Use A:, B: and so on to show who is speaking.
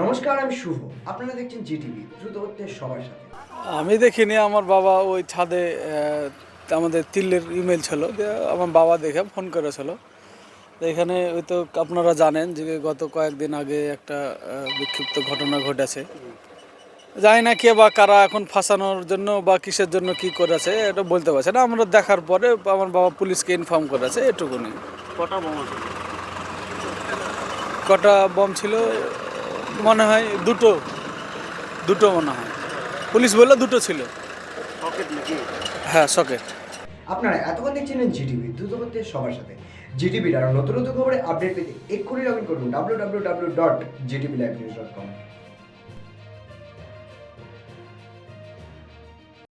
A: নমস্কার আমি শুভ। আপনারা দেখছেন জিটিভি দ্রুত হচ্ছে সবার সাথে।
B: আমি দেখিনি আমার বাবা ওই ছাদে আমাদের তিল্লের ইমেল ছিল আমার বাবা দেখে ফোন করেছিল। এখানে ওই তো আপনারা জানেন যে গত কয়েকদিন আগে একটা বিক্ষিপ্ত ঘটনা ঘটেছে। জানি না কে বা কারা এখন ফাঁসানোর জন্য বা কিসের জন্য কি করেছে এটা বলতে পারছে না। আমরা দেখার পরে আমার বাবা পুলিশকে ইনফর্ম করেছে এটুকুনি।
C: কটা বোমা ছিল?
B: কটা বম ছিল? মনে হয় দুটো দুটো মনে হয়। পুলিশ বলল দুটো ছিল। হ্যাঁ সকেট
A: আপনারা এতক্ষণ দেখছিলেন জিটিভি দ্রুত করতে সবার সাথে। জিটিভির আরও নতুন নতুন খবরে আপডেট পেতে এক্ষুনি লগ ইন করুন W W W dot Zee TV live news dot com